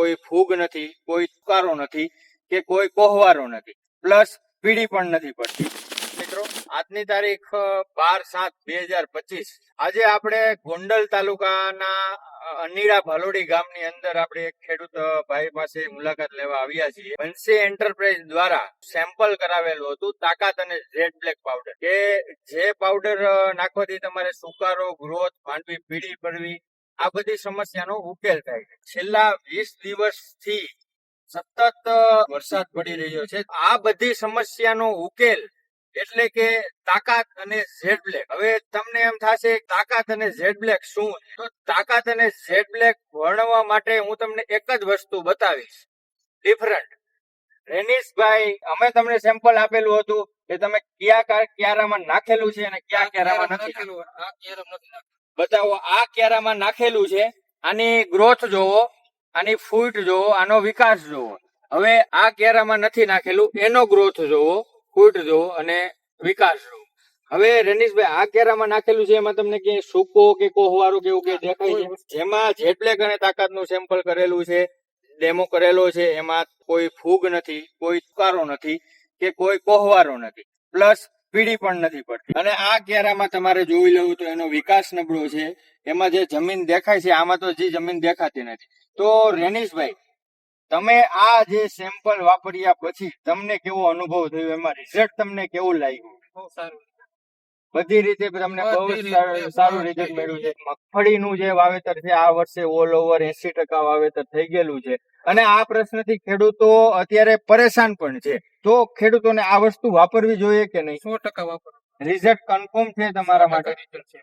કોઈ ફૂગ નથી, કોઈ તુકારો નથી કે કોઈ કોહવારો નથી. પ્લસ પીળી પણ નથી પડતી. મિત્રો, આજની તારીખ બાર સાત બે હજાર પચીસ. આજે આપણે ગોંડલ તાલુકાના અનીરા ભાલોડી ગામની અંદર આપણે એક ખેડૂત ભાઈ પાસે મુલાકાત લેવા આવ્યા છીએ. વંશી એન્ટરપ્રાઇઝ દ્વારા સેમ્પલ કરાવેલું હતું, તાકાત અને રેડ બ્લેક પાવડર. કે જે પાવડર નાખવાથી તમારે સુકારો, ગ્રોથ માંડવી પીળી પડવી આ બધી સમસ્યાનો ઉકેલ થાય છેલ્લા વીસ દિવસથી સતત વરસાદ પડી રહ્યો છે. આ બધી સમસ્યાનો ઉકેલ એટલે કે તાકાત અને ઝેડ બ્લેક. હવે તમને એમ થશે, તાકાત અને ઝેડ બ્લેક શું? તો તાકાત અને ઝેડ બ્લેક વર્ણવા માટે હું તમને એક જ વસ્તુ બતાવીશ. ડિફરન્ટ. રેનીશભાઈ, અમે તમને સેમ્પલ આપેલું હતું કે તમે કયા ક્યારામાં નાખેલું છે અને કયા ક્યારામાં નથી નાખેલું. આ ક્યારામાં નાખેલું. છે? આની ગ્રોથ જોવો, આની ફૂટ જોવો, આનો વિકાસ જોવો. હવે આ કેરામાં નથી નાખેલું, એનો ગ્રોથ જોવો ફૂટ જોવો અને વિકાસ જોવો. હવે રનીશભાઈ, આ કેરામાં નાખેલું છે, એમાં તમને ક્યાંય સૂકો કે કોહવારો કે એવું કે દેખાય છે? જેમાં જેટ બ્લેક અને તાકાતનું સેમ્પલ કરેલું છે ડેમો કરેલો છે, એમાં કોઈ ફૂગ નથી, કોઈ સુકારો નથી કે કોઈ કોહવારો નથી. પ્લસ પીળી પણ નથી પડતી. અને આ કેરામાં તમારે જોઈ લેવું તો એનો વિકાસ નબળો છે. એમાં જે જમીન દેખાય છે આમાં તો જે જમીન દેખાતી નથી. તો રેનીશભાઈ તમે આ જે સેમ્પલ વાપર્યા પછી તમને કેવો અનુભવ થયો? એમાં રિઝલ્ટ તમને કેવું લાગ્યું? બધી રીતે તમને બહુ સારું- સારું રિઝલ્ટ મળ્યું છે. મગફળીનું જે વાવેતર છે આ વર્ષે ઓલ ઓવર એસી ટકા વાવેતર થઈ ગયેલું છે. અને આ પ્રશ્નથી ખેડૂતો અત્યારે પરેશાન પણ છે. તો ખેડૂતોને આ વસ્તુ વાપરવી જોઈએ કે નહીં? સો ટકા વાપરવી રિઝલ્ટ કન્ફર્મ છે તમારા માટે. રિઝલ્ટ છે.